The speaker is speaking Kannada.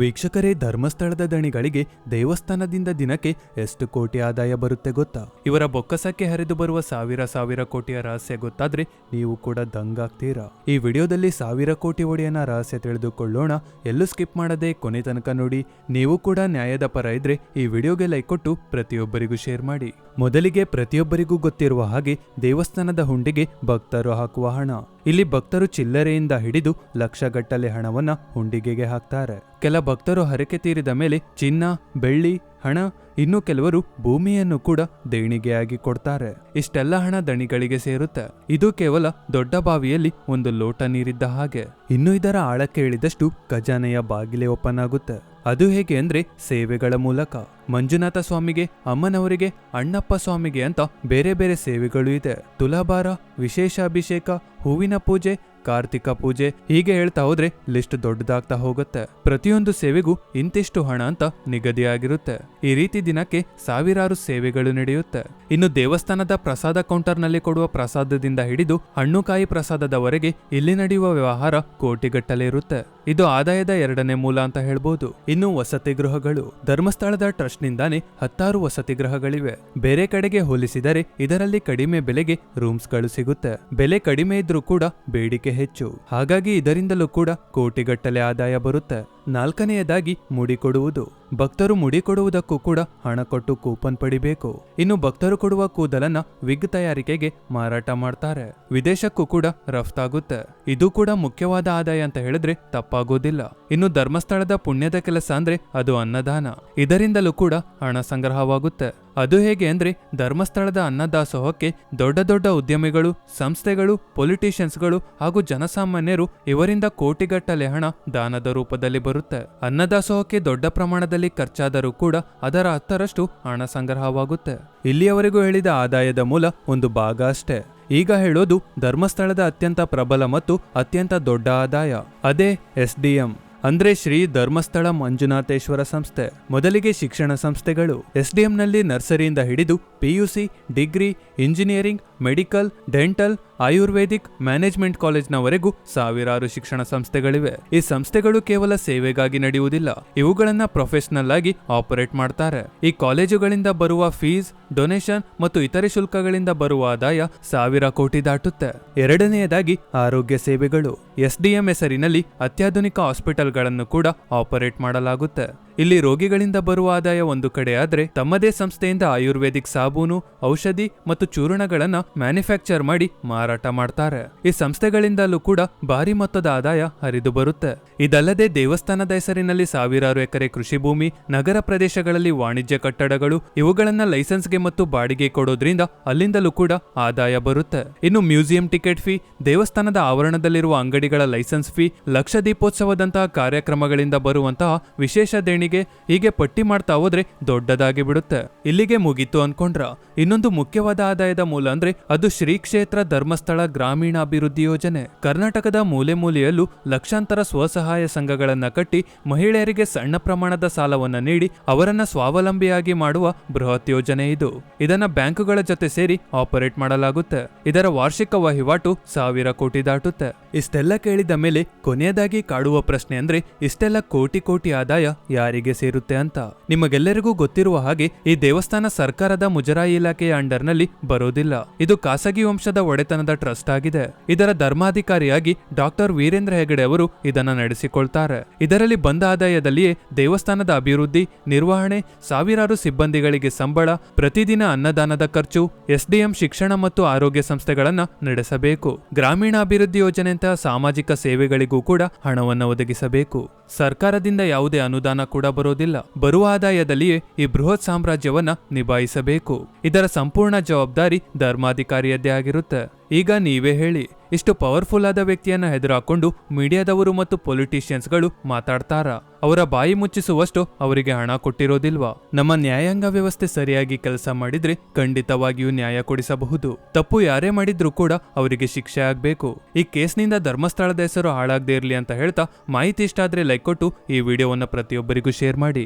ವೀಕ್ಷಕರೇ ಧರ್ಮಸ್ಥಳದ ದಣಿಗಳಿಗೆ ದೇವಸ್ಥಾನದಿಂದ ದಿನಕ್ಕೆ ಎಷ್ಟು ಕೋಟಿ ಆದಾಯ ಬರುತ್ತೆ ಗೊತ್ತಾ? ಇವರ ಬೊಕ್ಕಸಕ್ಕೆ ಹರಿದು ಬರುವ ಸಾವಿರ ಸಾವಿರ ಕೋಟಿಯ ರಹಸ್ಯ ಗೊತ್ತಾದ್ರೆ ನೀವು ಕೂಡ ದಂಗಾಗ್ತೀರಾ? ಈ ವಿಡಿಯೋದಲ್ಲಿ ಸಾವಿರ ಕೋಟಿ ಒಡೆಯನ ರಹಸ್ಯ ತಿಳಿದುಕೊಳ್ಳೋಣ. ಎಲ್ಲೂ ಸ್ಕಿಪ್ ಮಾಡದೆ ಕೊನೆ ತನಕ ನೋಡಿ. ನೀವು ಕೂಡ ನ್ಯಾಯದ ಪರ ಇದ್ರೆ ಈ ವಿಡಿಯೋಗೆ ಲೈಕ್ ಕೊಟ್ಟು ಪ್ರತಿಯೊಬ್ಬರಿಗೂ ಶೇರ್ ಮಾಡಿ. ಮೊದಲಿಗೆ ಪ್ರತಿಯೊಬ್ಬರಿಗೂ ಗೊತ್ತಿರುವ ಹಾಗೆ ದೇವಸ್ಥಾನದ ಹುಂಡಿಗೆ ಭಕ್ತರು ಹಾಕುವ ಹಣ. ಇಲ್ಲಿ ಭಕ್ತರು ಚಿಲ್ಲರೆಯಿಂದ ಹಿಡಿದು ಲಕ್ಷಗಟ್ಟಲೆ ಹಣವನ್ನ ಹುಂಡಿಗೆಗೆ ಹಾಕ್ತಾರೆ. ಕೆಲ ಭಕ್ತರು ಹರಕೆ ತೀರಿದ ಮೇಲೆ ಚಿನ್ನ, ಬೆಳ್ಳಿ ಹಣ ಇನ್ನು ಕೆಲವರು ಭೂಮಿಯನ್ನು ಕೂಡ ದೇಣಿಗೆಯಾಗಿ ಕೊಡ್ತಾರೆ. ಇಷ್ಟೆಲ್ಲ ಹಣ ದಣಿಗಳಿಗೆ ಸೇರುತ್ತೆ. ಇದು ಕೇವಲ ದೊಡ್ಡ ಬಾವಿಯಲ್ಲಿ ಒಂದು ಲೋಟ ನೀರಿದ್ದ ಹಾಗೆ. ಇನ್ನು ಇದರ ಆಳಕ್ಕೆ ಇಳಿದಷ್ಟು ಖಜಾನೆಯ ಬಾಗಿಲೆ ಓಪನ್ ಆಗುತ್ತೆ. ಅದು ಹೇಗೆ ಅಂದ್ರೆ ಸೇವೆಗಳ ಮೂಲಕ. ಮಂಜುನಾಥ ಸ್ವಾಮಿಗೆ, ಅಮ್ಮನವರಿಗೆ, ಅಣ್ಣಪ್ಪ ಸ್ವಾಮಿಗೆ ಅಂತ ಬೇರೆ ಬೇರೆ ಸೇವೆಗಳು ಇದೆ. ತುಲಾಭಾರ ವಿಶೇಷ ಅಭಿಷೇಕ ಹೂವಿನ ಪೂಜೆ ಕಾರ್ತಿಕ ಪೂಜೆ ಹೀಗೆ ಹೇಳ್ತಾ ಹೋದ್ರೆ ಲಿಸ್ಟ್ ದೊಡ್ಡದಾಗ್ತಾ ಹೋಗುತ್ತೆ. ಪ್ರತಿಯೊಂದು ಸೇವೆಗೂ ಇಂತಿಷ್ಟು ಹಣ ಅಂತ ನಿಗದಿಯಾಗಿರುತ್ತೆ ಈ ರೀತಿ ದಿನಕ್ಕೆ ಸಾವಿರಾರು ಸೇವೆಗಳು ನಡೆಯುತ್ತೆ. ಇನ್ನು ದೇವಸ್ಥಾನದ ಪ್ರಸಾದ ಕೌಂಟರ್ನಲ್ಲಿ ಕೊಡುವ ಪ್ರಸಾದದಿಂದ ಹಿಡಿದು ಹಣ್ಣುಕಾಯಿ ಪ್ರಸಾದದವರೆಗೆ ಇಲ್ಲಿ ನಡೆಯುವ ವ್ಯವಹಾರ ಕೋಟಿಗಟ್ಟಲೆ ಇರುತ್ತೆ. ಇದು ಆದಾಯದ ಎರಡನೇ ಮೂಲ ಅಂತ ಹೇಳ್ಬೋದು. ಇನ್ನು ವಸತಿ ಗೃಹಗಳು. ಧರ್ಮಸ್ಥಳದ ಟ್ರಸ್ಟ್ ನಿಂದಾನೆ ಹತ್ತಾರು ವಸತಿ ಗೃಹಗಳಿವೆ. ಬೇರೆ ಕಡೆಗೆ ಹೋಲಿಸಿದರೆ ಇದರಲ್ಲಿ ಕಡಿಮೆ ಬೆಲೆಗೆ ರೂಮ್ಸ್ಗಳು ಸಿಗುತ್ತೆ. ಬೆಲೆ ಕಡಿಮೆ ಇದ್ರೂ ಕೂಡ ಬೇಡಿಕೆ ಹೆಚ್ಚು. ಹಾಗಾಗಿ ಇದರಿಂದಲೂ ಕೂಡ ಕೋಟಿಗಟ್ಟಲೆ ಆದಾಯ ಬರುತ್ತೆ. ನಾಲ್ಕನೆಯದಾಗಿ ಮುಡಿ ಕೊಡುವುದು. ಭಕ್ತರು ಮುಡಿ ಕೊಡುವುದಕ್ಕೂ ಕೂಡ ಹಣ ಕೊಟ್ಟು ಕೂಪನ್ ಪಡಿಬೇಕು. ಇನ್ನು ಭಕ್ತರು ಕೊಡುವ ಕೂದಲನ್ನ ವಿಗ್ ತಯಾರಿಕೆಗೆ ಮಾರಾಟ ಮಾಡ್ತಾರೆ. ವಿದೇಶಕ್ಕೂ ಕೂಡ ರಫ್ತಾಗುತ್ತೆ ಇದು ಕೂಡ ಮುಖ್ಯವಾದ ಆದಾಯ ಅಂತ ಹೇಳಿದ್ರೆ ತಪ್ಪಾಗೋದಿಲ್ಲ. ಇನ್ನು ಧರ್ಮಸ್ಥಳದ ಪುಣ್ಯದ ಕೆಲಸ ಅಂದ್ರೆ ಅದು ಅನ್ನದಾನ. ಇದರಿಂದಲೂ ಕೂಡ ಹಣ ಸಂಗ್ರಹವಾಗುತ್ತೆ. ಅದು ಹೇಗೆ ಅಂದರೆ ಧರ್ಮಸ್ಥಳದ ಅನ್ನದಾಸೋಹಕ್ಕೆ ದೊಡ್ಡ ದೊಡ್ಡ ಉದ್ಯಮಿಗಳು, ಸಂಸ್ಥೆಗಳು, ಪೊಲಿಟಿಷಿಯನ್ಸ್ಗಳು ಹಾಗೂ ಜನಸಾಮಾನ್ಯರು ಇವರಿಂದ ಕೋಟಿಗಟ್ಟಲೆ ಹಣ ದಾನದ ರೂಪದಲ್ಲಿ ಬರುತ್ತೆ. ಅನ್ನದಾಸೋಹಕ್ಕೆ ದೊಡ್ಡ ಪ್ರಮಾಣದಲ್ಲಿ ಖರ್ಚಾದರೂ ಕೂಡ ಅದರ ಹತ್ತರಷ್ಟು ಹಣ ಸಂಗ್ರಹವಾಗುತ್ತೆ. ಇಲ್ಲಿಯವರೆಗೂ ಹೇಳಿದ ಆದಾಯದ ಮೂಲ ಒಂದು ಭಾಗ ಅಷ್ಟೇ. ಈಗ ಹೇಳೋದು ಧರ್ಮಸ್ಥಳದ ಅತ್ಯಂತ ಪ್ರಬಲ ಮತ್ತು ಅತ್ಯಂತ ದೊಡ್ಡ ಆದಾಯ. ಅದೇ ಎಸ್ಡಿಎಂ ಅಂದ್ರೆ ಶ್ರೀ ಧರ್ಮಸ್ಥಳ ಮಂಜುನಾಥೇಶ್ವರ ಸಂಸ್ಥೆ. ಮೊದಲಿಗೆ ಶಿಕ್ಷಣ ಸಂಸ್ಥೆಗಳು ಎಸ್ಡಿಎಂನಲ್ಲಿ ನರ್ಸರಿಯಿಂದ ಹಿಡಿದು PUC degree engineering medical, dental, Ayurvedic, management ಕಾಲೇಜ್ನವರೆಗೂ ಸಾವಿರಾರು ಶಿಕ್ಷಣ ಸಂಸ್ಥೆಗಳಿವೆ. ಈ ಸಂಸ್ಥೆಗಳು ಕೇವಲ ಸೇವೆಗಾಗಿ ನಡೆಯುವುದಿಲ್ಲ, ಇವುಗಳನ್ನ ಪ್ರೊಫೆಷನಲ್ ಆಗಿ ಆಪರೇಟ್ ಮಾಡ್ತಾರೆ. ಈ ಕಾಲೇಜುಗಳಿಂದ ಬರುವ ಫೀಸ್, ಡೊನೇಷನ್ ಮತ್ತು ಇತರೆ ಶುಲ್ಕಗಳಿಂದ ಬರುವ ಆದಾಯ ಸಾವಿರ ಕೋಟಿ ದಾಟುತ್ತೆ. ಎರಡನೆಯದಾಗಿ ಆರೋಗ್ಯ ಸೇವೆಗಳು. ಎಸ್ಡಿಎಂ ಹೆಸರಿನಲ್ಲಿ ಅತ್ಯಾಧುನಿಕ ಹಾಸ್ಪಿಟಲ್ಗಳನ್ನು ಕೂಡ ಆಪರೇಟ್ ಮಾಡಲಾಗುತ್ತೆ. ಇಲ್ಲಿ ರೋಗಿಗಳಿಂದ ಬರುವ ಆದಾಯ ಒಂದು ಕಡೆ ಆದ್ರೆ ತಮ್ಮದೇ ಸಂಸ್ಥೆಯಿಂದ ಆಯುರ್ವೇದಿಕ್ ಸಾಬೂನು, ಔಷಧಿ ಮತ್ತು ಚೂರ್ಣಗಳನ್ನ ಮ್ಯಾನುಫ್ಯಾಕ್ಚರ್ ಮಾಡಿ ಮಾರಾಟ ಮಾಡ್ತಾರೆ. ಈ ಸಂಸ್ಥೆಗಳಿಂದಲೂ ಕೂಡ ಭಾರಿ ಮೊತ್ತದ ಆದಾಯ ಹರಿದು ಬರುತ್ತೆ. ಇದಲ್ಲದೆ ದೇವಸ್ಥಾನದ ಹೆಸರಿನಲ್ಲಿ ಸಾವಿರಾರು ಎಕರೆ ಕೃಷಿ ಭೂಮಿ, ನಗರ ಪ್ರದೇಶಗಳಲ್ಲಿ ವಾಣಿಜ್ಯ ಕಟ್ಟಡಗಳು, ಇವುಗಳನ್ನ ಲೈಸೆನ್ಸ್ಗೆ ಮತ್ತು ಬಾಡಿಗೆ ಕೊಡೋದ್ರಿಂದ ಅಲ್ಲಿಂದಲೂ ಕೂಡ ಆದಾಯ ಬರುತ್ತೆ. ಇನ್ನು ಮ್ಯೂಸಿಯಂ ಟಿಕೆಟ್ ಫೀ, ದೇವಸ್ಥಾನದ ಆವರಣದಲ್ಲಿರುವ ಅಂಗಡಿಗಳ ಲೈಸೆನ್ಸ್ ಫೀ, ಲಕ್ಷ ದೀಪೋತ್ಸವದಂತಹ ಕಾರ್ಯಕ್ರಮಗಳಿಂದ ಬರುವಂತಹ ವಿಶೇಷ ದೇಣಿಗೆ ಹೀಗೆ ಪಟ್ಟಿ ಮಾಡ್ತಾ ಹೋದ್ರೆ ದೊಡ್ಡದಾಗಿ ಬಿಡುತ್ತೆ. ಇಲ್ಲಿಗೆ ಮುಗೀತು ಅನ್ಕೊಂಡ್ರ. ಇನ್ನೊಂದು ಮುಖ್ಯವಾದ ಆದಾಯದ ಮೂಲ ಅಂದ್ರೆ ಅದು ಶ್ರೀ ಕ್ಷೇತ್ರ ಧರ್ಮಸ್ಥಳ ಗ್ರಾಮೀಣಾಭಿವೃದ್ಧಿ ಯೋಜನೆ. ಕರ್ನಾಟಕದ ಮೂಲೆ ಮೂಲೆಯಲ್ಲೂ ಲಕ್ಷಾಂತರ ಸ್ವಸಹಾಯ ಸಂಘಗಳನ್ನು ಕಟ್ಟಿ ಮಹಿಳೆಯರಿಗೆ ಸಣ್ಣ ಪ್ರಮಾಣದ ಸಾಲವನ್ನ ನೀಡಿ ಅವರನ್ನ ಸ್ವಾವಲಂಬಿಯಾಗಿ ಮಾಡುವ ಬೃಹತ್ ಯೋಜನೆ ಇದು. ಇದನ್ನ ಬ್ಯಾಂಕುಗಳ ಜೊತೆ ಸೇರಿ ಆಪರೇಟ್ ಮಾಡಲಾಗುತ್ತೆ. ಇದರ ವಾರ್ಷಿಕ ವಹಿವಾಟು ಸಾವಿರ ಕೋಟಿ ದಾಟುತ್ತೆ. ಇಷ್ಟೆಲ್ಲ ಕೇಳಿದ ಮೇಲೆ ಕೊನೆಯದಾಗಿ ಕಾಡುವ ಪ್ರಶ್ನೆ ಅಂದ್ರೆ ಇಷ್ಟೆಲ್ಲ ಕೋಟಿ ಕೋಟಿ ಆದಾಯ ಯಾರಿಗೆ ಸೇರುತ್ತೆ ಅಂತ. ನಿಮಗೆಲ್ಲರಿಗೂ ಗೊತ್ತಿರುವ ಹಾಗೆ ಈ ದೇವಸ್ಥಾನ ಸರ್ಕಾರದ ಮುಜರಾಯಿ ಇಲಾಖೆಯ ಅಂಡರ್ನಲ್ಲಿ ಬರೋದಿಲ್ಲ. ಇದು ಖಾಸಗಿ ವಂಶದ ಒಡೆತನದ ಟ್ರಸ್ಟ್ ಆಗಿದೆ. ಇದರ ಧರ್ಮಾಧಿಕಾರಿಯಾಗಿ ಡಾಕ್ಟರ್ ವೀರೇಂದ್ರ ಹೆಗಡೆ ಅವರು ಇದನ್ನ ನಡೆಸಿಕೊಳ್ತಾರೆ. ಇದರಲ್ಲಿ ಬಂದ ಆದಾಯದಲ್ಲಿಯೇ ದೇವಸ್ಥಾನದ ಅಭಿವೃದ್ಧಿ, ನಿರ್ವಹಣೆ, ಸಾವಿರಾರು ಸಿಬ್ಬಂದಿಗಳಿಗೆ ಸಂಬಳ, ಪ್ರತಿದಿನ ಅನ್ನದಾನದ ಖರ್ಚು, ಎಸ್ಡಿಎಂ ಶಿಕ್ಷಣ ಮತ್ತು ಆರೋಗ್ಯ ಸಂಸ್ಥೆಗಳನ್ನ ನಡೆಸಬೇಕು. ಗ್ರಾಮೀಣ ಅಭಿವೃದ್ಧಿ ಯೋಜನೆಯಂತಹ ಸಾಮಾಜಿಕ ಸೇವೆಗಳಿಗೂ ಕೂಡ ಹಣವನ್ನು ಒದಗಿಸಬೇಕು. ಸರ್ಕಾರದಿಂದ ಯಾವುದೇ ಅನುದಾನ ಕೂಡ ಬರೋದಿಲ್ಲ. ಬರುವ ಆದಾಯದಲ್ಲಿಯೇ ಈ ಬೃಹತ್ ಸಾಮ್ರಾಜ್ಯವನ್ನ ನಿಭಾಯಿಸಬೇಕು. ಇದರ ಸಂಪೂರ್ಣ ಜವಾಬ್ದಾರಿ ಧರ್ಮಾಧಿಕಾರಿಯದ್ದೇ ಆಗಿರುತ್ತೆ. ಈಗ ನೀವೇ ಹೇಳಿ, ಇಷ್ಟು ಪವರ್ಫುಲ್ ಆದ ವ್ಯಕ್ತಿಯನ್ನ ಹೆದರಾಕೊಂಡು ಮೀಡಿಯಾದವರು ಮತ್ತು ಪೊಲಿಟಿಷಿಯನ್ಸ್ಗಳು ಮಾತಾಡ್ತಾರ. ಅವರ ಬಾಯಿ ಮುಚ್ಚಿಸುವಷ್ಟು ಅವರಿಗೆ ಹಣ ಕೊಟ್ಟಿರೋದಿಲ್ವಾ? ನಮ್ಮ ನ್ಯಾಯಾಂಗ ವ್ಯವಸ್ಥೆ ಸರಿಯಾಗಿ ಕೆಲಸ ಮಾಡಿದ್ರೆ ಖಂಡಿತವಾಗಿಯೂ ನ್ಯಾಯ ಕೊಡಿಸಬಹುದು. ತಪ್ಪು ಯಾರೇ ಮಾಡಿದ್ರೂ ಕೂಡ ಅವರಿಗೆ ಶಿಕ್ಷೆ ಆಗ್ಬೇಕು. ಈ ಕೇಸ್ನಿಂದ ಧರ್ಮಸ್ಥಳದ ಹೆಸರು ಹಾಳಾಗದೇ ಇರಲಿ ಅಂತ ಹೇಳ್ತಾ ಮಾಹಿತಿ ಇಷ್ಟ ಆದ್ರೆ ಲೈಕ್ ಕೊಟ್ಟು ಈ ವಿಡಿಯೋವನ್ನ ಪ್ರತಿಯೊಬ್ಬರಿಗೂ ಶೇರ್ ಮಾಡಿ.